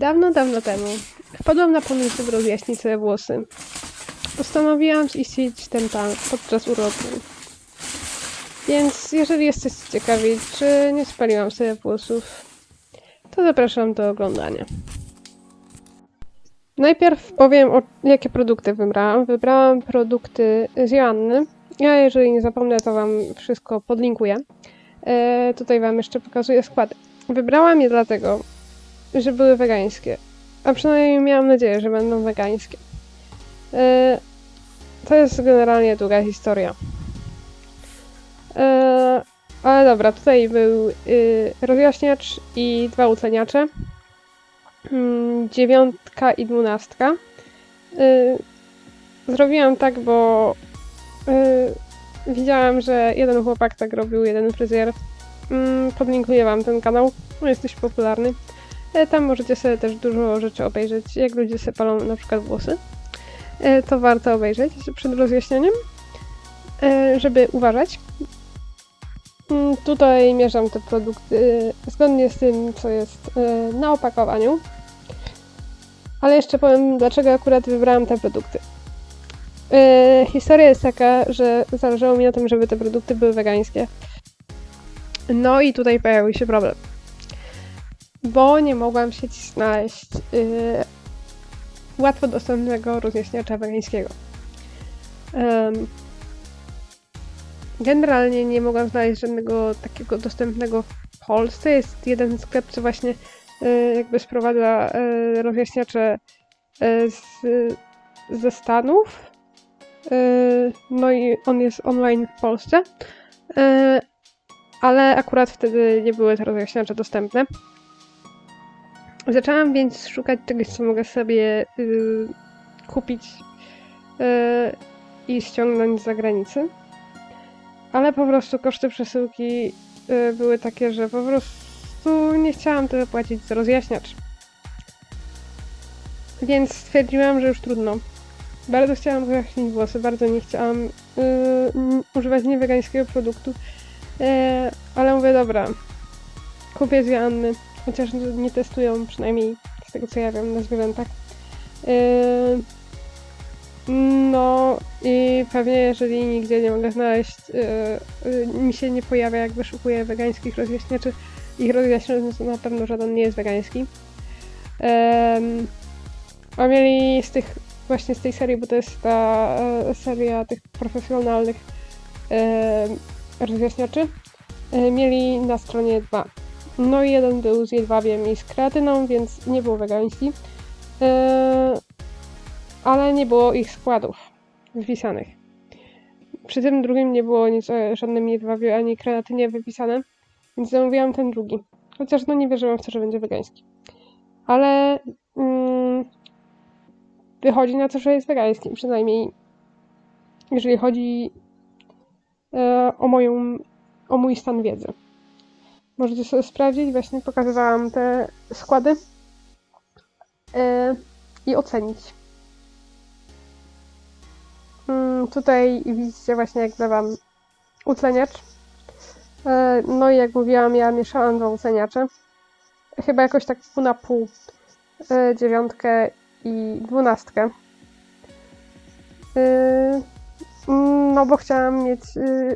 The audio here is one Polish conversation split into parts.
Dawno, dawno temu wpadłam na pomysł, żeby rozjaśnić sobie włosy. Postanowiłam ziścić ten plan podczas uroku. Więc jeżeli jesteście ciekawi, czy nie spaliłam sobie włosów, to zapraszam do oglądania. Najpierw powiem, o jakie produkty wybrałam. Wybrałam produkty z Joanny. Ja, jeżeli nie zapomnę, to Wam wszystko podlinkuję. E, tutaj Wam jeszcze pokazuję składy. Wybrałam je dlatego, że były wegańskie. A przynajmniej miałam nadzieję, że będą wegańskie. E, to jest generalnie długa historia. E, ale dobra, tutaj był y, rozjaśniacz i dwa utleniacze. Mm, dziewiątka i dwunastka. Y, zrobiłam tak, bo widziałam, że jeden chłopak tak robił, jeden fryzjer. Mm, podlinkuję wam ten kanał, on jest dość popularny. E, Tam możecie sobie też dużo rzeczy obejrzeć, jak ludzie sobie palą na przykład włosy. E, To warto obejrzeć przed rozjaśnieniem, e, żeby uważać. Mm, Tutaj mierzam te produkty zgodnie z tym, co jest na opakowaniu. Ale jeszcze powiem, dlaczego akurat wybrałam te produkty. Historia jest taka, że zależało mi na tym, żeby te produkty były wegańskie. No i tutaj pojawił się problem. Bo nie mogłam sieci znaleźć yy, łatwo dostępnego rozjaśniacza wegańskiego. Generalnie nie mogłam znaleźć żadnego takiego dostępnego w Polsce. Jest jeden sklep, co właśnie yy, jakby sprowadza yy, rozjaśniacze yy, z, ze Stanów. Yy, no i on jest online w Polsce. Yy, ale akurat wtedy nie były te rozjaśniacze dostępne. Zaczęłam więc szukać czegoś, co mogę sobie y, kupić y, i ściągnąć z zagranicy. Ale po prostu koszty przesyłki y, były takie, że po prostu nie chciałam tyle płacić za rozjaśniacz. Więc stwierdziłam, że już trudno. Bardzo chciałam rozjaśnić włosy, bardzo nie chciałam y, n- używać niewegańskiego produktu. E, ale mówię, dobra, kupię z Joanny, chociaż nie testują, przynajmniej z tego co ja wiem, na zwierzętach. E, no i pewnie jeżeli nigdzie nie mogę znaleźć, e, e, mi się nie pojawia jak wyszukuję wegańskich rozjaśniaczy, ich rozjaśniacz to na pewno żaden nie jest wegański. A mieli z tych, właśnie z tej serii, bo to jest ta seria tych profesjonalnych rozjaśniaczy, mieli na stronie dwa. No i jeden był z jedwabiem i z kreatyną, więc nie był wegański. E, ale nie było ich składów wpisanych. Przy tym drugim nie było nic o żadnym jedwabiu ani kreatynie wypisane, więc zamówiłam ten drugi. Chociaż no nie wierzyłam w to, że będzie wegański. Ale mm, wychodzi na to, że jest wegański, przynajmniej jeżeli chodzi e, o moją, o mój stan wiedzy. Możecie sobie sprawdzić, właśnie pokazywałam te składy e, i ocenić. Mm, tutaj widzicie właśnie jak dawam utleniacz. E, no i jak mówiłam, ja mieszałam dwa utleniacze. Chyba jakoś tak pół na pół. E, dziewiątkę i dwunastkę. E, no bo chciałam mieć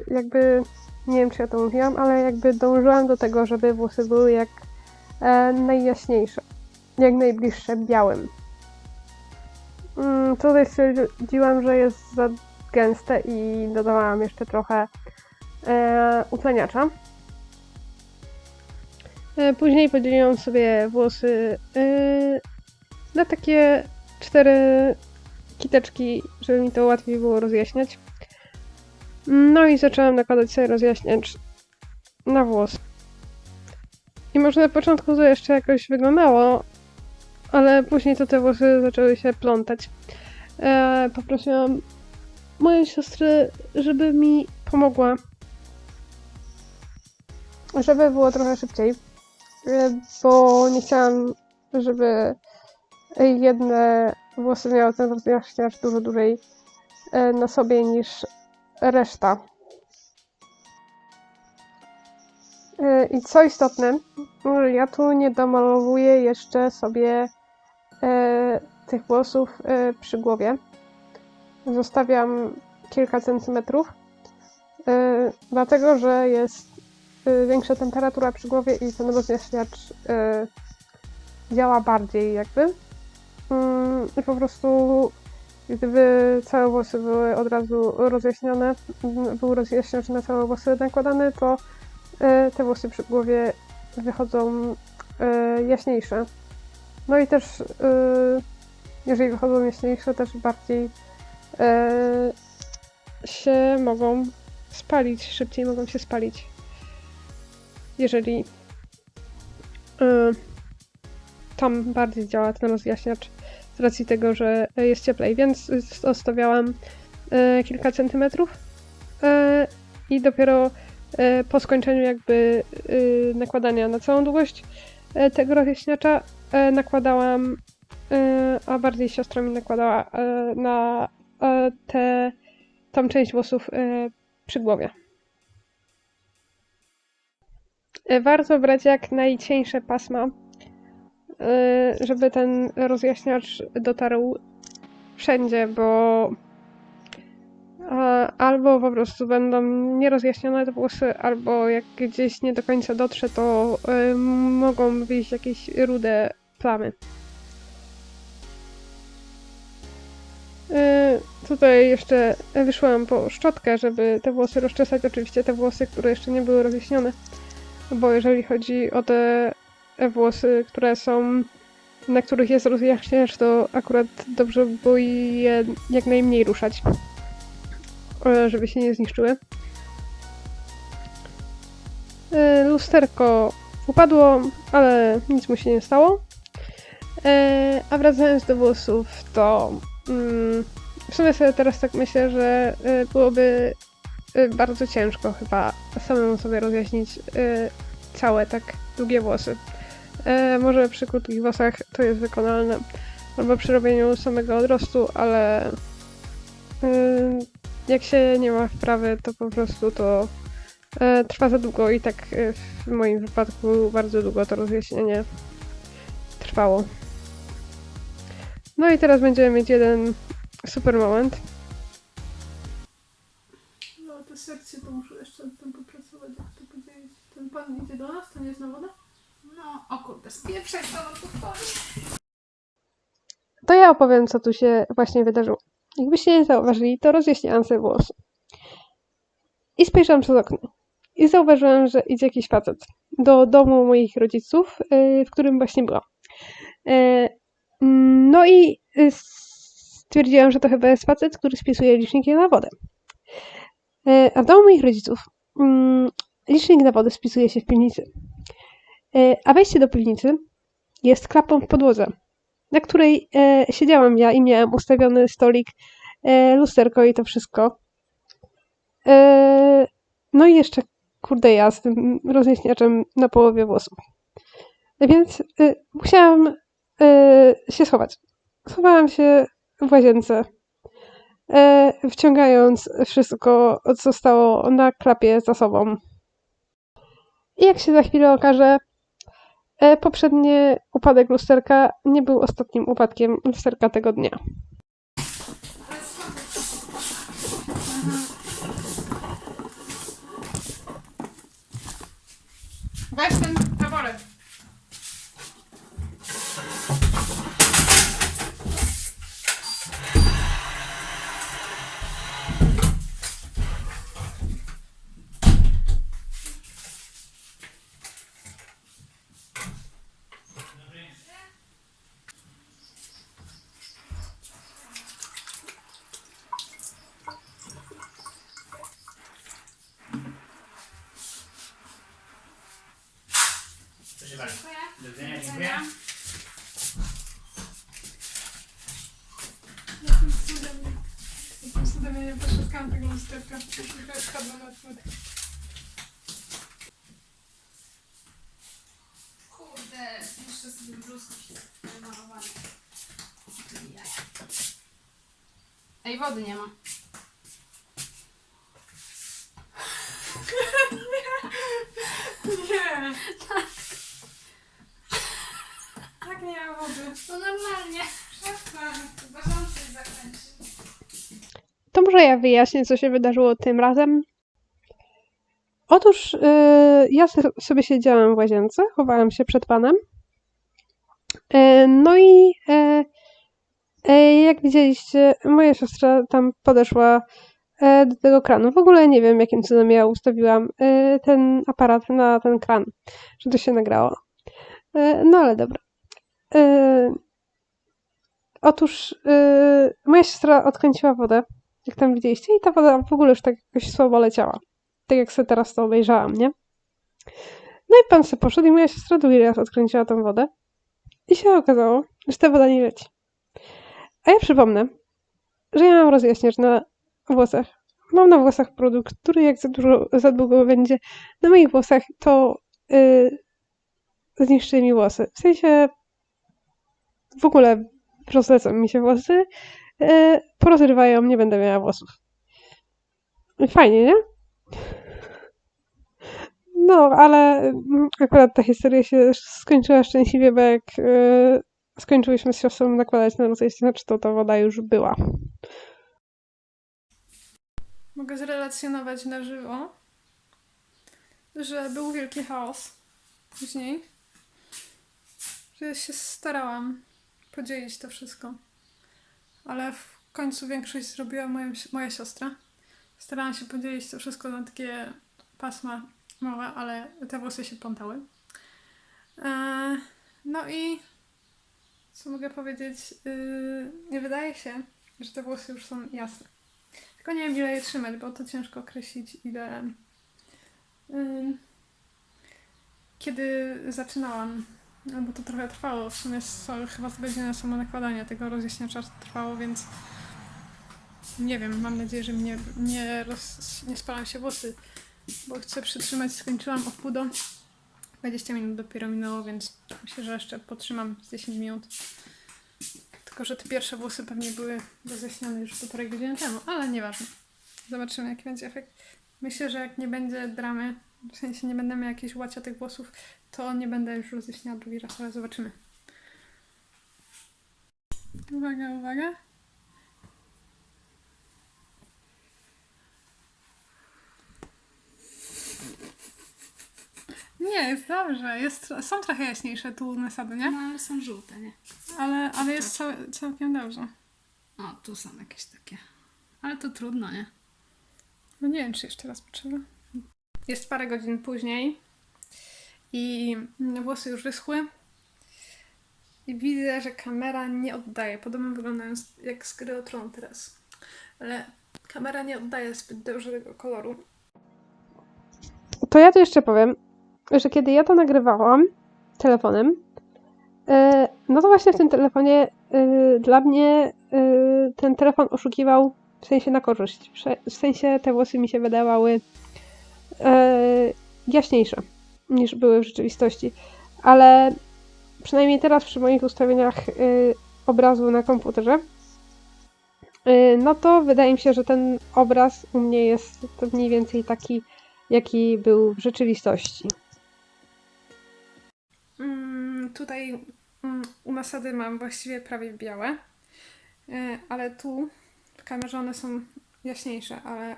jakby, nie wiem czy ja to mówiłam, ale jakby dążyłam do tego, żeby włosy były jak e, najjaśniejsze, jak najbliższe białym. Mm, tutaj stwierdziłam, że jest za gęste i dodałam jeszcze trochę e, utleniacza. E, później podzieliłam sobie włosy e, na takie cztery kiteczki, żeby mi to łatwiej było rozjaśniać. No i zaczęłam nakładać sobie rozjaśniacz na włos. I może na początku to jeszcze jakoś wyglądało, ale później to te włosy zaczęły się plątać. E, poprosiłam moją siostrę, żeby mi pomogła, żeby było trochę szybciej, e, bo nie chciałam, żeby jedne włosy miały ten rozjaśniacz dużo dłużej e, na sobie niż reszta. E, I co istotne, ja tu nie domalowuję jeszcze sobie e, tych włosów e, przy głowie. Zostawiam kilka centymetrów, dlatego że jest większa temperatura przy głowie i ten rozjaśniacz działa bardziej jakby. Mm, I po prostu gdyby całe włosy były od razu rozjaśnione, był rozjaśniacz na całe włosy nakładany, to e, te włosy przy głowie wychodzą e, jaśniejsze. No i też e, jeżeli wychodzą jaśniejsze, też bardziej się mogą spalić, szybciej mogą się spalić. Jeżeli tam bardziej działa ten rozjaśniacz z racji tego, że jest cieplej, więc zostawiałam e, kilka centymetrów e, i dopiero e, po skończeniu jakby nakładania na całą długość tego rozjaśniacza nakładałam, a bardziej siostra mi nakładała na tę tą część włosów przy głowie. Warto brać jak najcieńsze pasma, żeby ten rozjaśniacz dotarł wszędzie, bo albo po prostu będą nierozjaśnione te włosy, albo jak gdzieś nie do końca dotrze, to e, mogą wyjść jakieś rude plamy. E, Tutaj jeszcze wyszłam po szczotkę, żeby te włosy rozczesać. Oczywiście te włosy, które jeszcze nie były rozjaśnione, bo jeżeli chodzi o te włosy, które są, na których jest rozjaśniacz, to akurat dobrze by było je jak najmniej ruszać, e, żeby się nie zniszczyły. E, Lusterko upadło, ale nic mu się nie stało. E, A wracając do włosów, to mm, w sumie sobie teraz tak myślę, że byłoby bardzo ciężko chyba samemu sobie rozjaśnić całe tak długie włosy. E, może przy krótkich włosach to jest wykonalne, albo przy robieniu samego odrostu, ale y, jak się nie ma wprawy, to po prostu to e, trwa za długo i tak y, w moim wypadku bardzo długo to rozjaśnienie trwało. No i teraz będziemy mieć jeden super moment. No te sekcje to muszę jeszcze nad tym popracować, jak to powiedzieć. Ten pan idzie do nas, to nie jest na wodę? O kurde, to no to ja opowiem, co tu się właśnie wydarzyło. Jakbyście nie zauważyli, to rozjaśniałam sobie włosy. I spojrzałam przez okno. I zauważyłam, że idzie jakiś facet do domu moich rodziców, yy, w którym właśnie byłam. Yy, No i yy, stwierdziłam, że to chyba jest facet, który spisuje liczniki na wodę. A w domu moich rodziców mm, licznik na wodę spisuje się w piwnicy. Yy, A wejście do piwnicy jest klapą w podłodze na której e, siedziałam ja i miałam ustawiony stolik, e, lusterko i to wszystko. E, no i jeszcze, kurde, ja z tym rozjaśniaczem na połowie włosów. Więc e, musiałam e, się schować. Schowałam się w łazience, e, wciągając wszystko, co stało na klapie za sobą. I jak się za chwilę okaże, E, Poprzedni upadek lusterka nie był ostatnim upadkiem lusterka tego dnia. Weź ten taboret. Proszę bardzo. Dziękuję. Do widzenia, dziękuję. Jakim cudem, jakim cudem ja nie poszukałam tego lusterka. Trochę spadła na smutę. Kurde, jeszcze sobie bluzki malowane. Ej, wody nie ma. Nie! Tak nie ma wody? No normalnie. Przestań. Uważam, się zakręcił. To może ja wyjaśnię, co się wydarzyło tym razem. Otóż yy, ja sobie siedziałam w łazience, chowałam się przed panem. Yy, no i yy, jak widzieliście, moja siostra tam podeszła yy, do tego kranu. W ogóle nie wiem, jakim cudem ja ustawiłam yy, ten aparat na ten kran, że to się nagrało. No ale dobra. Otóż moja siostra odkręciła wodę jak tam widzieliście, i ta woda w ogóle już tak jakoś słabo leciała. Tak jak sobie teraz to obejrzałam, nie? No i pan sobie poszedł i moja siostra drugi raz odkręciła tą wodę i się okazało, że ta woda nie leci. A ja przypomnę, że ja mam rozjaśniacz na włosach. Mam na włosach produkt, który jak za, dużo, za długo będzie na moich włosach, to yy, zniszczy mi włosy. W sensie w ogóle rozlecą mi się włosy, e, porozrywają, nie będę miała włosów. Fajnie, nie? No, ale mm, akurat ta historia się skończyła szczęśliwie, bo jak e, skończyłyśmy z siostrą nakładać na rozjaśniacz, to ta woda już była. Mogę zrelacjonować na żywo, że był wielki chaos później, że się starałam podzielić to wszystko. Ale w końcu większość zrobiła moja, moja siostra. Starałam się podzielić to wszystko na takie pasma małe, ale te włosy się plątały. Eee, no i co mogę powiedzieć? Yy, nie wydaje się, że te włosy już są jasne. Tylko nie wiem, ile je trzymać, bo to ciężko określić, ile. Ym, kiedy zaczynałam, no bo to trochę trwało, w sumie chyba z godziny samo nakładanie tego rozjaśniacza trwało, więc nie wiem, mam nadzieję, że mnie nie, roz, nie spalam się włosy, bo chcę przytrzymać, skończyłam o pół do 20 minut dopiero minęło, więc myślę, że jeszcze potrzymam z 10 minut. Tylko, że te pierwsze włosy pewnie były rozjaśnione już półtorej godziny temu, ale nieważne. Zobaczymy, jaki będzie efekt. Myślę, że jak nie będzie dramy, w sensie nie będę miała jakichś łaciatych włosów, to nie będę już rozjaśniała drugi raz, ale zobaczymy. Uwaga, uwaga. Nie, jest dobrze. Jest, są trochę jaśniejsze tu nasady, nie? No ale są żółte, nie? Ale, ale jest cał, całkiem dobrze. O, tu są jakieś takie. Ale to trudno, nie? No nie wiem, czy jeszcze raz potrzeba. Jest parę godzin później i włosy już wyschły. I widzę, że kamera nie oddaje. Podobno wyglądają jak z gry o Tron teraz. Ale kamera nie oddaje zbyt dużego koloru. To ja tu jeszcze powiem, że kiedy ja to nagrywałam telefonem, e, no to właśnie w tym telefonie e, dla mnie e, ten telefon oszukiwał w sensie na korzyść. W sensie te włosy mi się wydawały jaśniejsze niż były w rzeczywistości. Ale przynajmniej teraz przy moich ustawieniach e, obrazu na komputerze, e, no to wydaje mi się, że ten obraz u mnie jest mniej więcej taki, jaki był w rzeczywistości. Mm, tutaj mm, u nasady mam właściwie prawie białe, E, ale tu w kamerze one są jaśniejsze, ale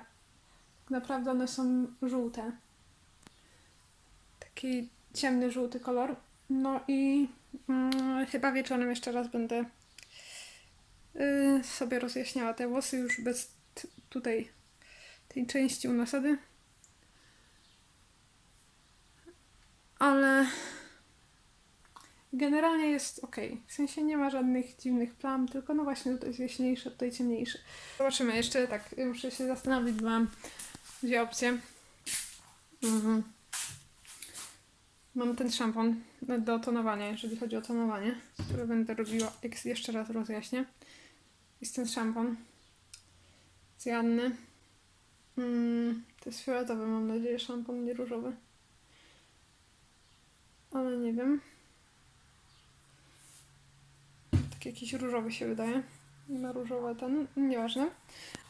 naprawdę one są żółte. Taki ciemny żółty kolor. No i mm, chyba wieczorem jeszcze raz będę y, sobie rozjaśniała te włosy już bez tutaj tej części u nasady. Ale Generalnie jest ok. W sensie nie ma żadnych dziwnych plam, tylko no właśnie tutaj jest jaśniejsze, tutaj ciemniejsze. Zobaczymy, jeszcze tak, muszę się zastanowić, bo mam dwie opcje. Mhm. Mam ten szampon do tonowania, jeżeli chodzi o tonowanie, które będę robiła, jak jeszcze raz rozjaśnię. Jest ten szampon z Janny. Mm, to jest fioletowy, mam nadzieję, szampon, nie różowy. Ale nie wiem. Taki jakiś różowy się wydaje. Na różowe ten, nieważne.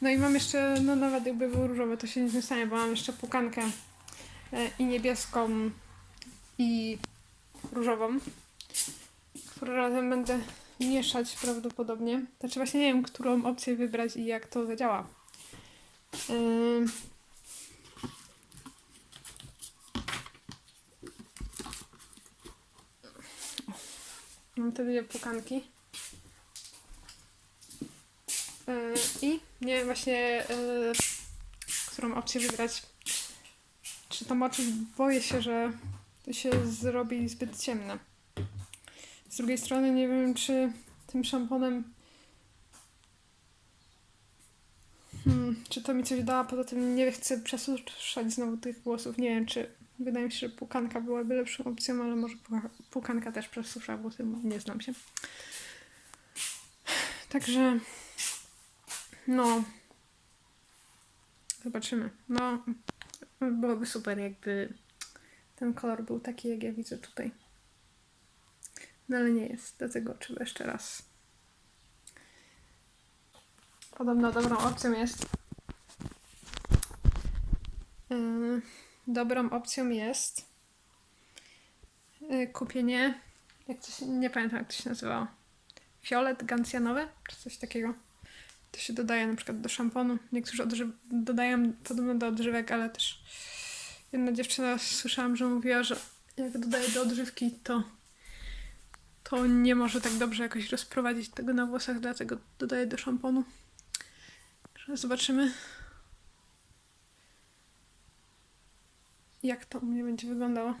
No i mam jeszcze, no nawet jakby był różowy, to się nic nie stanie, bo mam jeszcze pukankę e, i niebieską i różową, które razem będę mieszać prawdopodobnie. Znaczy właśnie nie wiem, którą opcję wybrać i jak to zadziała. Ym. Mam te dwie pukanki. Yy, I nie wiem właśnie, yy, którą opcję wybrać. Czy to moczyć? Boję się, że to się zrobi zbyt ciemne. Z drugiej strony nie wiem, czy tym szamponem hmm, czy to mi coś da, poza tym nie chcę przesuszać znowu tych włosów. Nie wiem, czy wydaje mi się, że pukanka byłaby lepszą opcją, ale może puka- pukanka też przesusza włosy, bo nie znam się. Także no zobaczymy. No byłoby super, jakby ten kolor był taki, jak ja widzę tutaj. No ale nie jest, dlatego trzeba jeszcze raz. Podobno dobrą opcją jest. Yy, dobrą opcją jest yy, kupienie. Jak to się, nie pamiętam, jak to się nazywało. Fiolet gancjanowy, czy coś takiego. To się dodaje na przykład do szamponu. Niektórzy odży- dodają podobno do odżywek, ale też jedna dziewczyna słyszałam, że mówiła, że jak dodaje do odżywki, to to nie może tak dobrze jakoś rozprowadzić tego na włosach, dlatego dodaję do szamponu. Zobaczymy, jak to u mnie będzie wyglądało.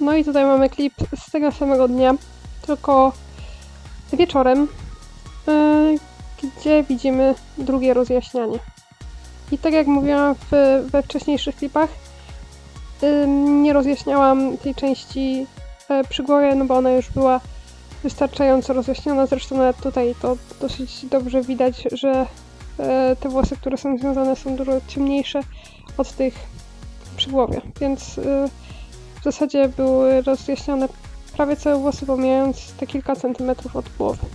No i tutaj mamy klip z tego samego dnia, tylko wieczorem, gdzie widzimy drugie rozjaśnianie. I tak jak mówiłam w, we wcześniejszych klipach, yy, nie rozjaśniałam tej części yy, przy głowie, no bo ona już była wystarczająco rozjaśniona. Zresztą nawet tutaj to dosyć dobrze widać, że yy, te włosy, które są związane, są dużo ciemniejsze od tych przy głowie, więc yy, w zasadzie były rozjaśnione prawie całe włosy, pomijając te kilka centymetrów od głowy.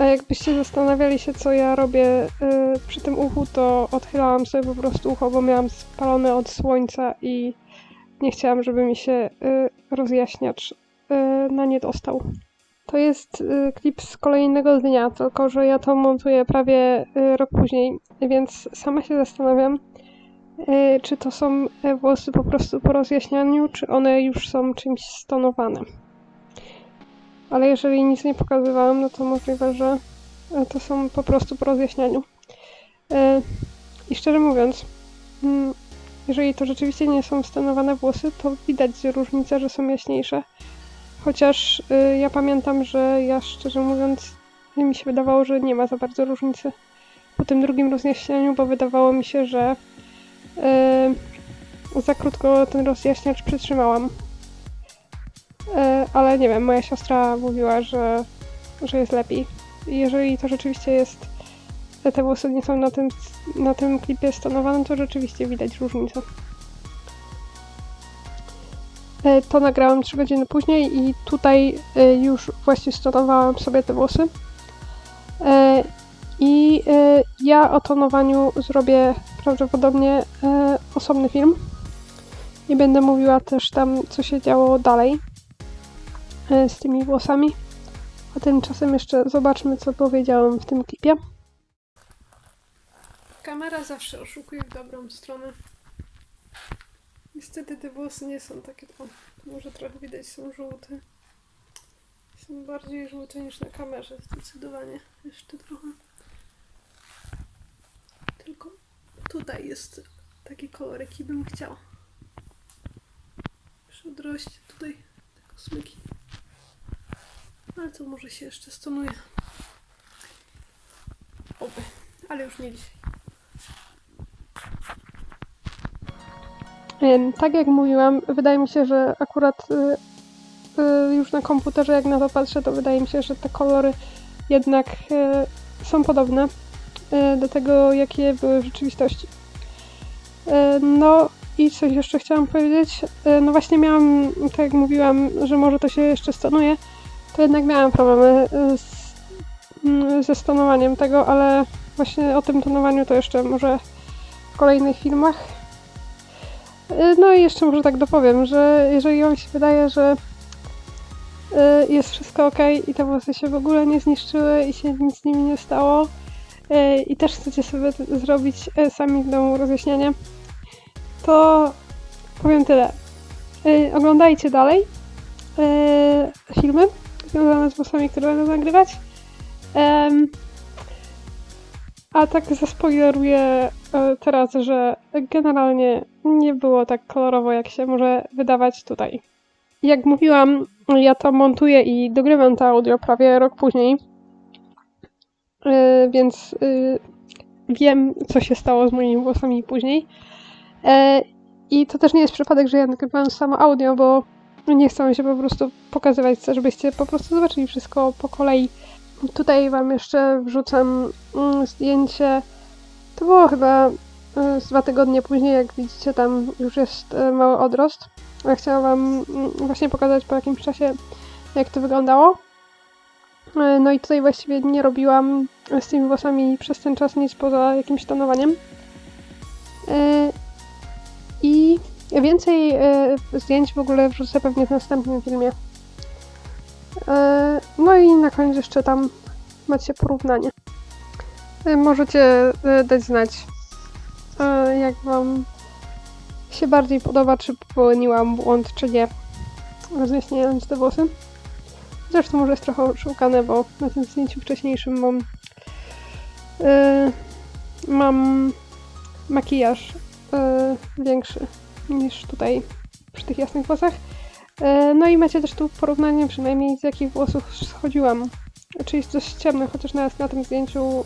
A jakbyście zastanawiali się, co ja robię y, przy tym uchu, to odchylałam sobie po prostu ucho, bo miałam spalone od słońca i nie chciałam, żeby mi się y, rozjaśniacz y, na nie dostał. To jest klip z kolejnego dnia, tylko że ja to montuję prawie rok później, więc sama się zastanawiam, czy to są e, włosy po prostu po rozjaśnianiu, czy one już są czymś stonowane. Ale jeżeli nic nie pokazywałam, no to możliwe, że e, to są po prostu po rozjaśnianiu. E, I szczerze mówiąc, mm, jeżeli to rzeczywiście nie są stonowane włosy, to widać różnicę, że są jaśniejsze. Chociaż e, ja pamiętam, że ja szczerze mówiąc, mi się wydawało, że nie ma za bardzo różnicy po tym drugim rozjaśnianiu, bo wydawało mi się, że za krótko ten rozjaśniacz przytrzymałam. Yy, ale nie wiem, moja siostra mówiła, że, że jest lepiej. Jeżeli to rzeczywiście jest, te włosy nie są na tym, na tym klipie stonowane, to rzeczywiście widać różnicę. Yy, To nagrałam 3 godziny później i tutaj yy, już właśnie stonowałam sobie te włosy. I ja o tonowaniu zrobię prawdopodobnie e, osobny film. I będę mówiła też tam, co się działo dalej e, z tymi włosami. A tymczasem jeszcze zobaczmy, co powiedziałam w tym klipie. Kamera zawsze oszukuje w dobrą stronę. Niestety te włosy nie są takie, o, może trochę widać, są żółte. Są bardziej żółte niż na kamerze, zdecydowanie. Jeszcze trochę. Tylko tutaj jest taki kolor, jaki bym chciała. Muszę odrość tutaj te kosmyki. Ale to może się jeszcze stonuje. Oby, ale już nie dzisiaj. Tak jak mówiłam, wydaje mi się, że akurat y, y, już na komputerze, jak na to patrzę, to wydaje mi się, że te kolory jednak y, są podobne do tego, jakie były w rzeczywistości. No i coś jeszcze chciałam powiedzieć. No właśnie miałam, tak jak mówiłam, że może to się jeszcze stonuje, to jednak miałam problemy y, z, mm, ze stonowaniem tego, ale właśnie o tym tonowaniu to jeszcze może w kolejnych filmach. Y, No i jeszcze może tak dopowiem, że jeżeli wam się wydaje, że y, jest wszystko ok i te włosy się w ogóle nie zniszczyły i się nic z nimi nie stało i też chcecie sobie zrobić sami w domu rozjaśnianie, to powiem tyle. Oglądajcie dalej filmy związane z włosami, które będę nagrywać. Em, a tak zaspoileruję e, teraz, że generalnie nie było tak kolorowo, jak się może wydawać tutaj. Jak mówiłam, ja to montuję i dogrywam to audio prawie rok później, E, więc y, wiem, co się stało z moimi włosami później. E, I to też nie jest przypadek, że ja nagrywam samo audio, bo nie chcę się po prostu pokazywać, żebyście po prostu zobaczyli wszystko po kolei. Tutaj Wam jeszcze wrzucam mm, zdjęcie. To było chyba y, dwa tygodnie później, jak widzicie, tam już jest y, mały odrost. Ja chciałam Wam mm, właśnie pokazać po jakimś czasie, jak to wyglądało. Y, No i tutaj właściwie nie robiłam z tymi włosami przez ten czas nic poza jakimś tonowaniem. I więcej y, zdjęć w ogóle wrzucę pewnie w następnym filmie. E, No i na koniec jeszcze tam macie porównanie. E, Możecie e, dać znać, e, jak Wam się bardziej podoba, czy popełniłam błąd, czy nie, rozjaśniając te włosy. Zresztą może jest trochę oszukane, bo na tym zdjęciu wcześniejszym mam e, mam makijaż e, większy niż tutaj przy tych jasnych włosach. E, No i macie też tu porównanie przynajmniej z jakich włosów schodziłam. Czyli jest dość ciemne, chociaż nawet na tym zdjęciu y,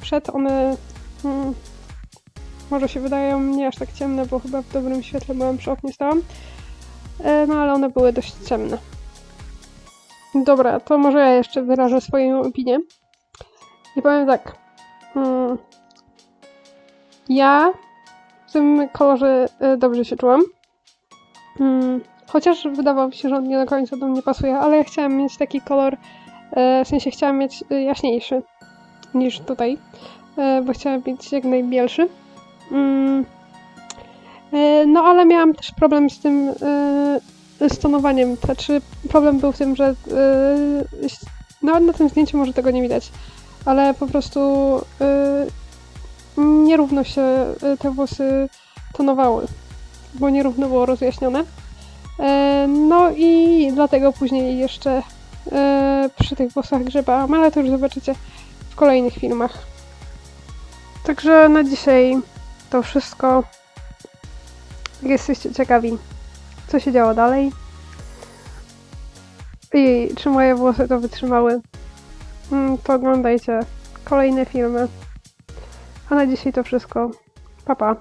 przed one mm, może się wydają nie aż tak ciemne, bo chyba w dobrym świetle byłam przy oknie stałam. E, No ale one były dość ciemne. Dobra, to może ja jeszcze wyrażę swoją opinię. I powiem tak. Mm, ja w tym kolorze y, dobrze się czułam. Mm, Chociaż wydawało mi się, że on nie do końca do mnie pasuje, ale ja chciałam mieć taki kolor, e, w sensie chciałam mieć e, jaśniejszy niż tutaj, e, bo chciałam mieć jak najbielszy. Mm. E, No ale miałam też problem z tym e, z tonowaniem. Znaczy problem był w tym, że e, nawet na tym zdjęciu może tego nie widać, ale po prostu e, nierówno się e, te włosy tonowały, bo nierówno było rozjaśnione. E, No i dlatego później jeszcze e, przy tych włosach grzebałam, ale to już zobaczycie w kolejnych filmach. Także na dzisiaj to wszystko. Jesteście ciekawi, co się działo dalej i czy moje włosy to wytrzymały, mm, to oglądajcie kolejne filmy. A na dzisiaj to wszystko. Pa pa.